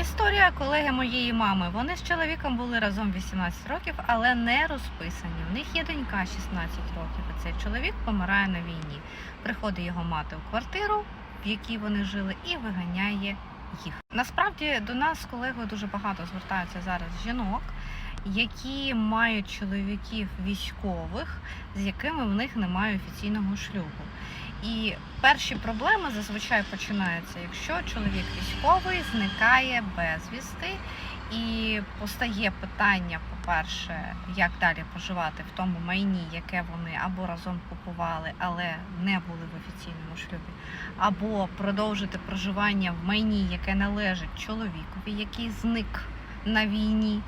Історія колеги моєї мами. Вони з чоловіком були разом 18 років, але не розписані. У них є донька 16 років. І цей чоловік помирає на війні. Приходить його мати у квартиру, в якій вони жили, і виганяє їх. Насправді до нас з колегою дуже багато звертаються зараз жінок, які мають чоловіків військових, з якими в них немає офіційного шлюбу. І перші проблеми зазвичай починаються, якщо чоловік військовий зникає безвісти, і постає питання, по-перше, як далі проживати в тому майні, яке вони або разом купували, але не були в офіційному шлюбі, або продовжити проживання в майні, яке належить чоловікові, який зник на війні.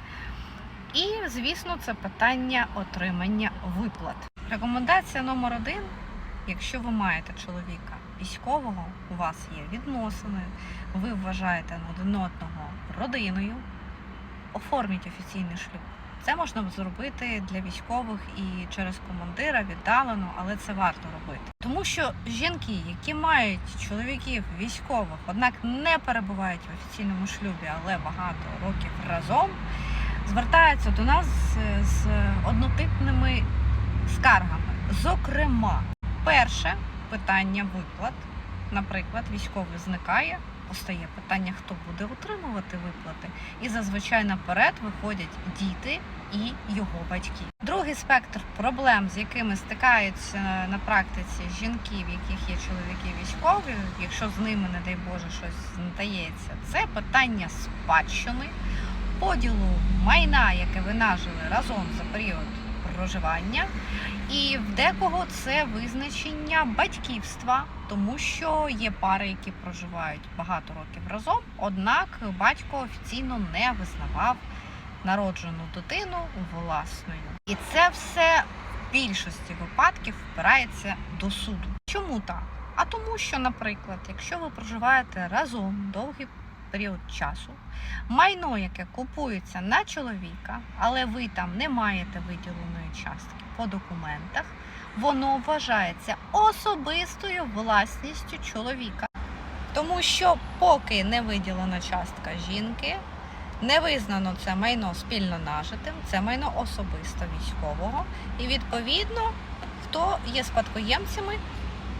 І, звісно, це питання отримання виплат. Рекомендація номер один Якщо ви маєте чоловіка військового, у вас є відносини, ви вважаєте один одного родиною, оформіть офіційний шлюб. Це можна зробити для військових і через командира віддалено, але це варто робити. Тому що жінки, які мають чоловіків військових, однак не перебувають в офіційному шлюбі, але багато років разом, звертаються до нас з- однотипними скаргами. Зокрема, Перше питання виплат. Наприклад, військовий зникає, постає питання, хто буде отримувати виплати. І зазвичай наперед виходять діти і його батьки. Другий спектр проблем, з якими стикаються на практиці жінки, в яких є чоловіки військові, якщо з ними, не дай Боже, щось стається, це питання спадщини, поділу майна, яке ви нажили разом за період проживання. І в декого це визначення батьківства, тому що є пари, які проживають багато років разом, однак батько офіційно не визнавав народжену дитину власною. І це все в більшості випадків впирається до суду. Чому так? А тому, що, наприклад, якщо ви проживаєте разом довгий період часу, майно, яке купується на чоловіка, але ви там не маєте виділеної частки по документах, воно вважається особистою власністю чоловіка. Тому що поки не виділена частка жінки, не визнано це майно спільно нажитим, це майно особисто військового. І відповідно, хто є спадкоємцями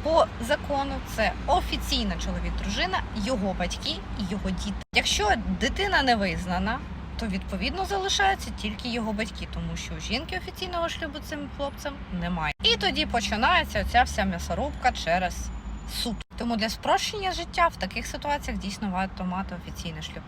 по закону, це офіційна чоловік, дружина, його батьки і його діти. Якщо дитина не визнана, то відповідно залишаються тільки його батьки, тому що жінки офіційного шлюбу цим хлопцем немає. І тоді починається ця вся м'ясорубка через суд. Тому для спрощення життя в таких ситуаціях дійсно варто мати офіційний шлюб.